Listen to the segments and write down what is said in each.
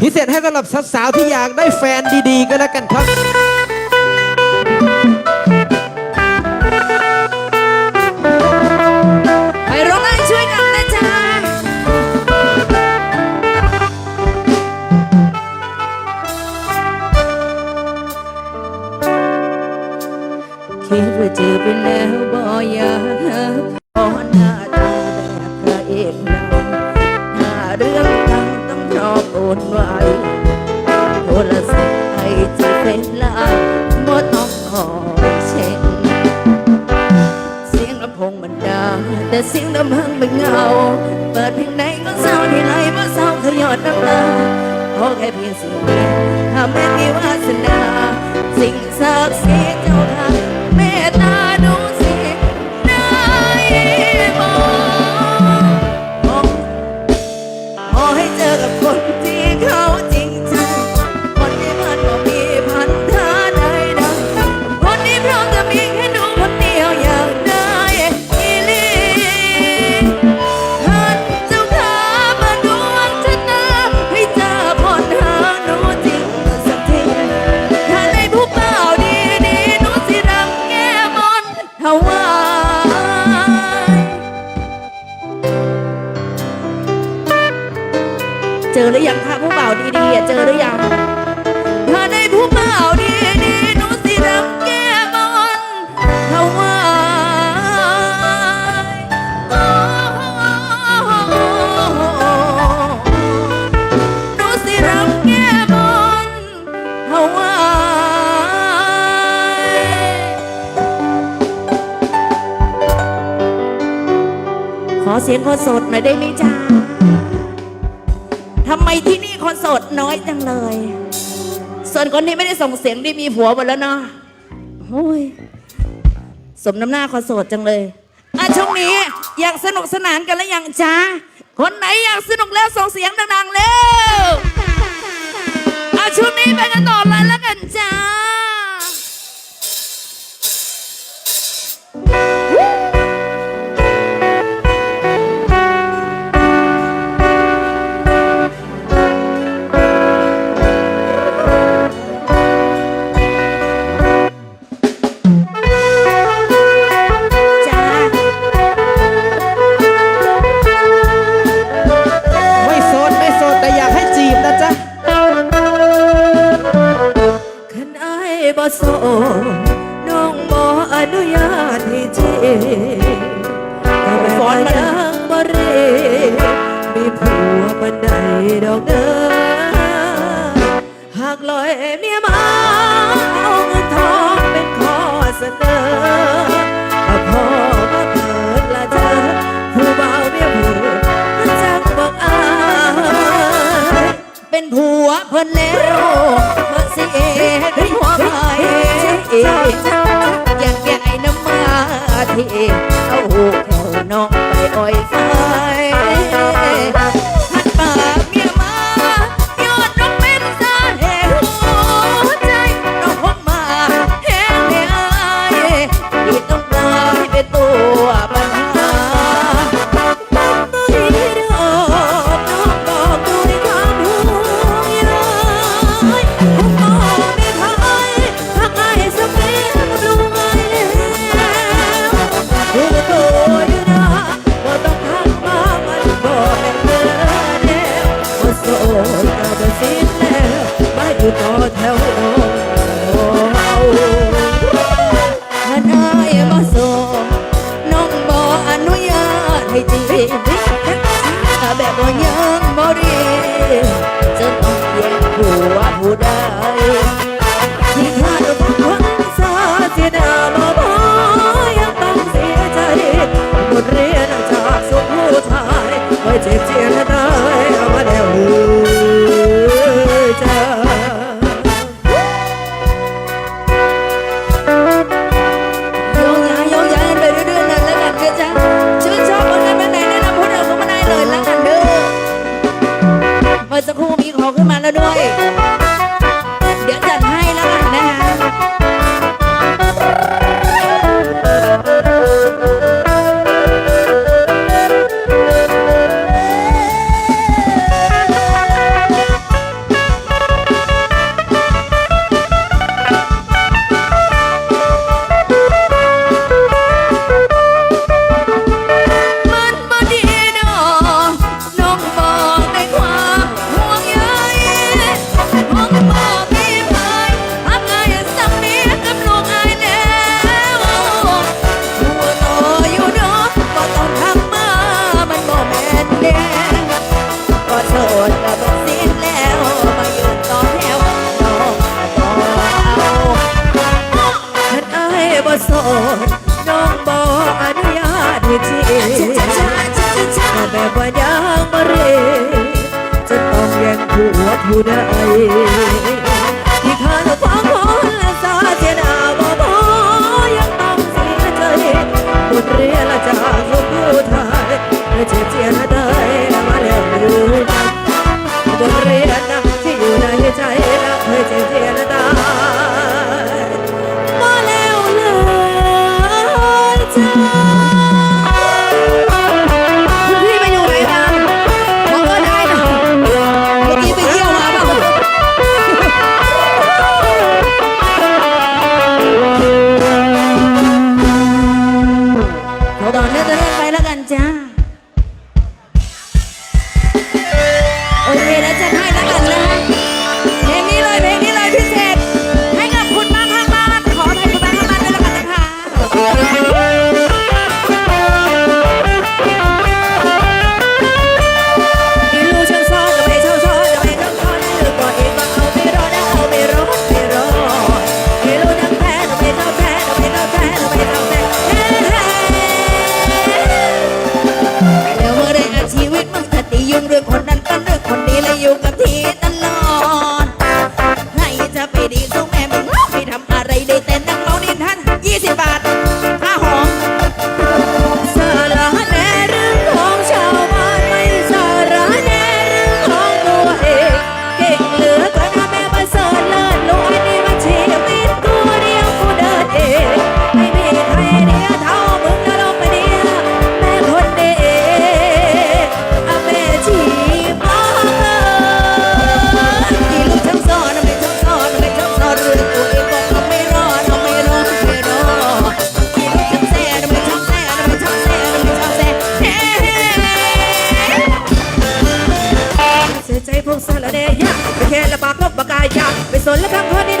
พิเศษให้สำหรับสาวๆที่อยากได้แฟนดีๆ ก็แล้วกันครับ ไปร้องไห้ช่วยกันนะจ๊ะคิดว่าเจอไปแล้วบ่อยาก บ่ต้องคอยเช็คเสียงลำโพงมันดังแต่เสียงลำพังมันเงา เปิดเพลงไหนก็เศร้าที่ไหนก็เศร้าขยอดน้ำตาขอแค่เพียงสิ่งเดียวทำให้มีวาสนา สิ่งศักดิ์สิทธิ์ สียงคนโสดหน่อยได้ไหมจ๊ะทำไมที่นี่คนโสดน้อยจังเลย ส่วนคนนี้ไม่ได้ส่งเสียงดีมีผัวหมดแล้วเนาะโอ้ยสมน้ำหน้าคนโสดจังเลยอะช่วงนี้อยากสนุกสนานกันแล้วยังจ้าคนไหนอยากสนุกแล้วส่งเสียงดังๆ บ่สดน้องบ่อนุญาตให้เจีบก็แม่ฟ้อนมายังบ่เรมีผัวบันไดดอกเด้อหากลอยเมียมาเอาเงินทองเป็นข้อเสนอก็ขอมาเกิดละเธอผู้เบาเมียผู้จักบอกอายเป็นผัวเพิ่นแล้วเมื่อสิเอเป็นผัว ใครยังแก่ไอ้น้ำมาที่เอ เสียนได้เอามาแล้วเลยจ้า 嗯 i'm gonna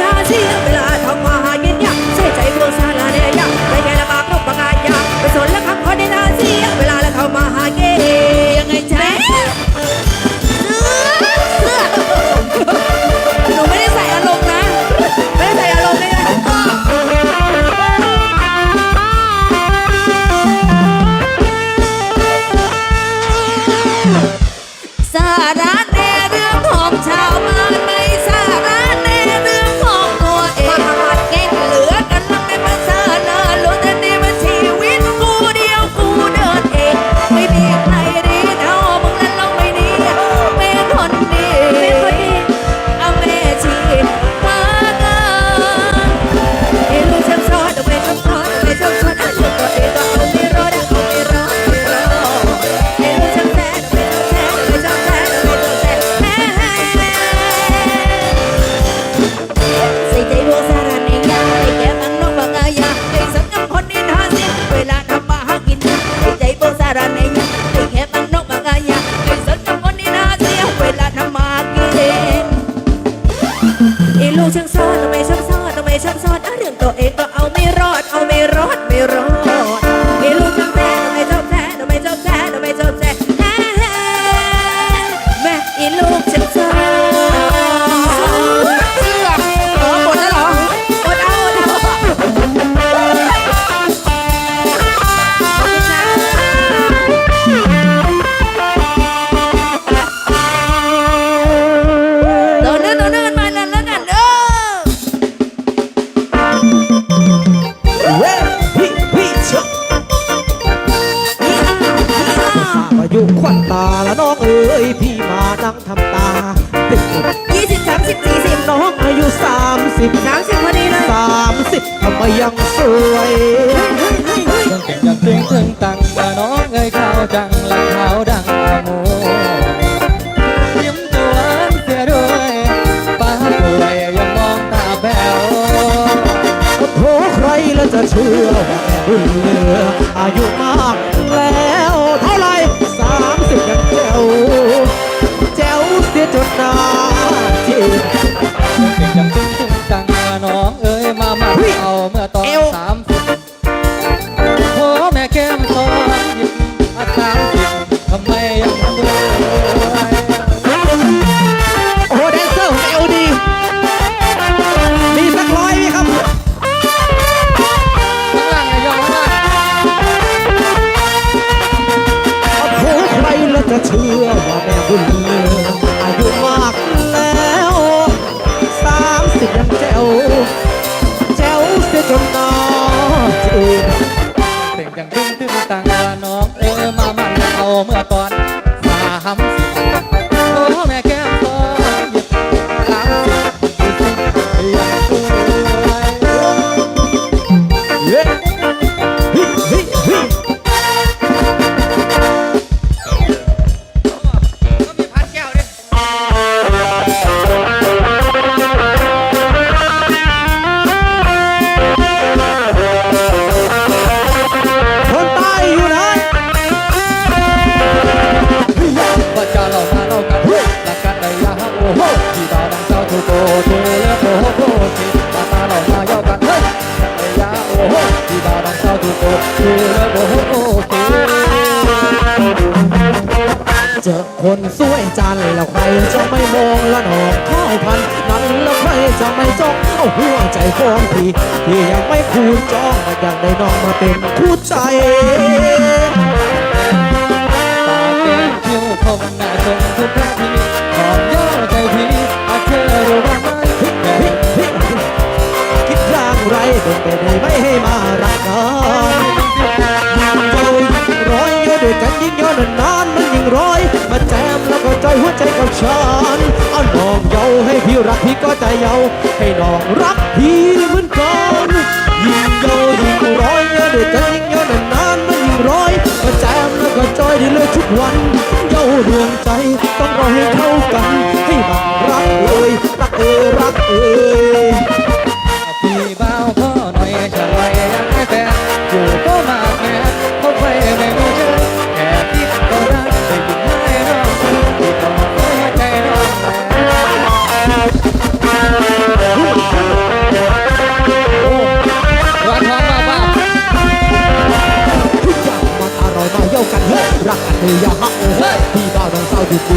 สิบสสิบพอดีเลยสามสิทำไมยังสวยยังเก่งยัดติ้งเครื่งตังแต่น้องเอ้ยขาดังและขาดังขโมยยิ้มจวนเสียด้วยป้าป่วยยังมองตาแบ้วโอ้โใครแล้วจะเชื่อว่าแม่บุเหลืออายุมาก เจันทร์แล้วใครจะไม่มองละนองข้าวพันนั้นแล้วใครจะไม่จ้องเอาหัวใจของพี่ที่ยังไม่คูณจ้องอยากได้น้องมาเป็นคู่ใจปากแก้มคิ้วคมหน้าทรงทุกท่าทีหอมย่อใจพี่อาเธอรู้บ้างไหมแม่คิดอย่างไรเป็นไปได้ไม่ให้มารักกัน ใจหัวใจกับฉันเอาน้องเยาให้พี่รักพี่ก็ใจเยาให้น้องรักพี่เหมือนกันยิ่งเยายิ่งร้อยอยู่ด้วยกันยิ่งย้อนนานมันยิ่งร้อยมาแจมแล้วก็จอยด้เลยทุกวันเย้าดวงใจต้องรอให้เข้ากัน ให้มันรักเอ่ยรักเอ่ยรักเอ่ย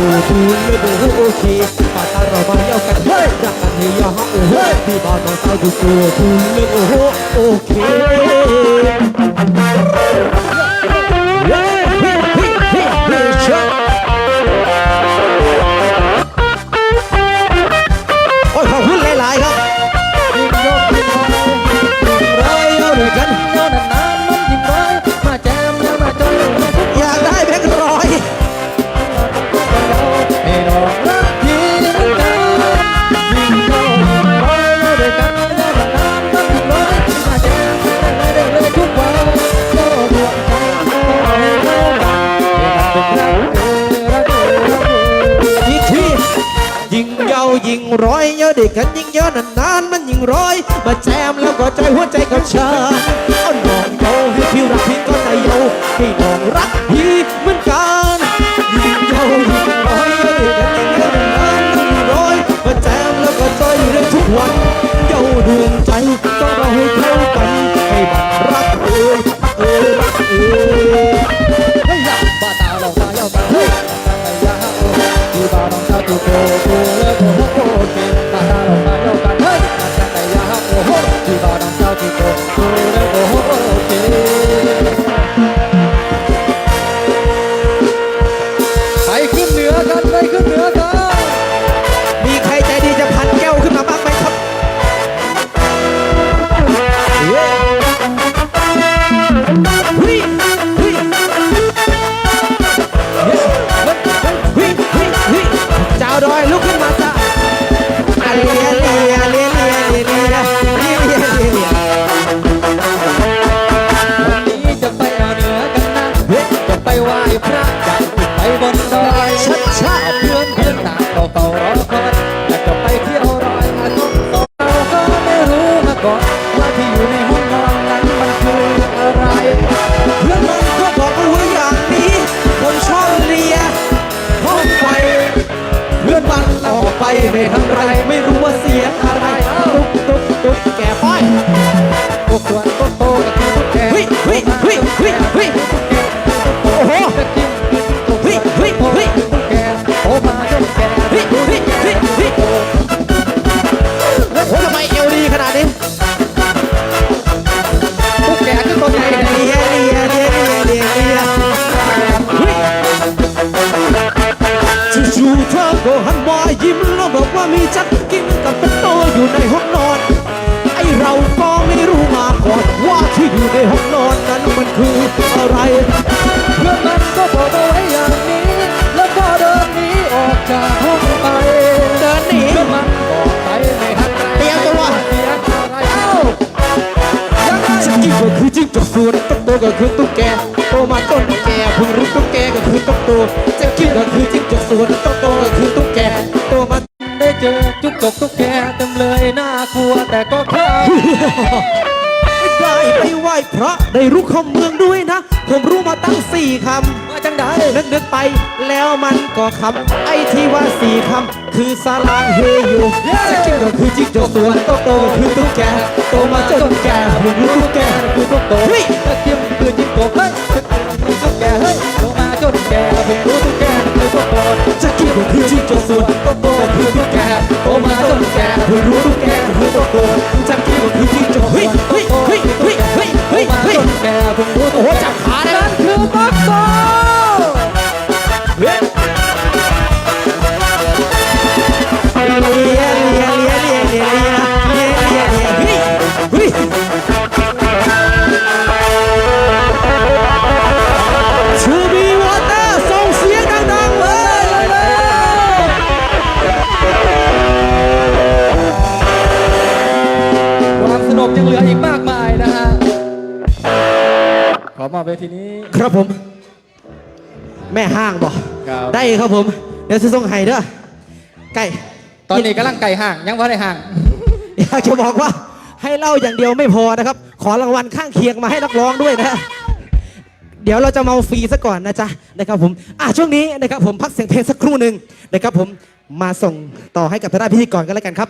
ดูดูไม่ดูโอเคปาตาเรามาเยี่ยวกันรักกันให้ยอมโอ้โหพี่บอลมาเศร้าดูดูดูไม่ดูโอเค มาแจมแล้วก็ใจหัวใจกับฉันเอาน้องโยให้พี่รักพี่ก็นายโยให้น้องรักพี่เหมือนกัน กโตก็คือตุ๊กแกโตมาต้นแกเพิ่งรู้ตุ๊กแกก็คือตุ๊กโตจะกินก็คือจิ้งจกส่วนตุ๊กโตก็คือตุ๊กแกโตมาได้เจอจุกจกตุ๊กแกเต็มเลยน่ากลัวแต่ก็คลายได้ไปไหว้พระได้รู้คำเมืองด้วยนะ ผมรู้มาตั้งสี่คำ นึกนึกๆไป แล้วมันก็คำไอ้ที่ว่าสี่คำคือสลางเฮอยู่สกิ้งก็คือจิ้งจกส่วนตุ๊กโตก็คือตุ๊กแกโตมาจนแกเพิ่งรู้ตุ๊กแกคือตุ๊กโตเฮ้ยตะเกียมคือจิ้งจกเฮ้ยคือตุ๊กแกเฮ้ยโตมาจนแกเพิ่งรู้ตุ๊กแกคือตุ๊กโตจะกินก็คือจิ้งจกส่วนโตโตคือตุ๊กแกโตมาจนแก่เพิ่งรู้ตุ๊กแกคือโตโตจับกี้ก็คือจิ้งจกเฮ้ยเฮ้ยเฮ้ยเฮ้ยเฮ้ยเฮ้ยเฮ้ยแม่เพิ่งรู้โอ้โหจับขาได้นั่นคือบักโซ ส่งเสียงดังๆเลยความสนุกยังเหลืออีกมากมายนะฮะ ขอมาเวทีนี้ ครับผม แม่ห้างบอกครับได้ครับผม เดี๋ยวจะส่งให้เด้อไก่ ตอนนี้กำลังไก่ห่างยังว่าได้ห่างอยากจะบอกว่าให้เล่าอย่างเดียวไม่พอนะครับ ขอรางวัลข้างเคียงมาให้นักร้องด้วยนะ เดี๋ยวเราจะเมาฟรีซะก่อนนะจ๊ะนะครับผมอะช่วงนี้นะครับผมพักเสียงเพลงสักครู่หนึ่งนะครับผมมาส่งต่อให้กับทางด้านพิธีกรกันแล้วกันครับ